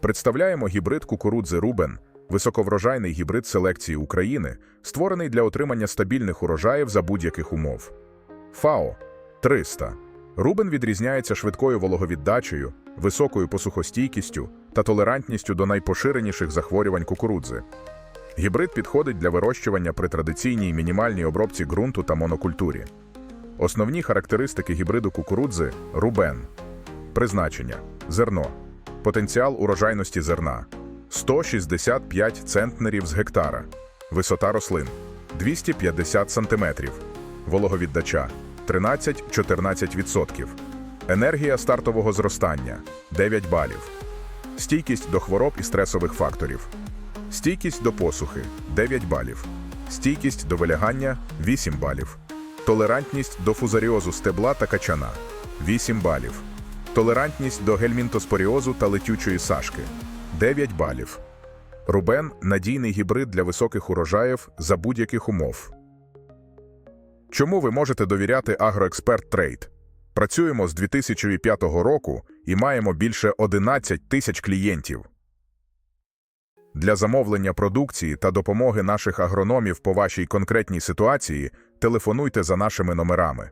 Представляємо гібрид кукурудзи Рубен, високоврожайний гібрид селекції України, створений для отримання стабільних урожаїв за будь-яких умов. ФАО 300. Рубен відрізняється швидкою вологовіддачею, високою посухостійкістю та толерантністю до найпоширеніших захворювань кукурудзи. Гібрид підходить для вирощування при традиційній мінімальній обробці ґрунту та монокультурі. Основні характеристики гібриду кукурудзи Рубен. Призначення зерно. Потенціал урожайності зерна 165 центнерів з гектара. Висота рослин 250 сантиметрів. Вологовіддача 13-14%. Енергія стартового зростання 9 балів. Стійкість до хвороб і стресових факторів. Стійкість до посухи 9 балів. Стійкість до вилягання 8 балів. Толерантність до фузаріозу стебла та качана 8 балів. Толерантність до гельмінтоспоріозу та летючої сашки 9 балів. Рубен надійний гібрид для високих урожаїв за будь-яких умов. Чому ви можете довіряти Агроексперт Трейд? Працюємо з 2005 року і маємо більше 11 тисяч клієнтів. Для замовлення продукції та допомоги наших агрономів по вашій конкретній ситуації телефонуйте за нашими номерами.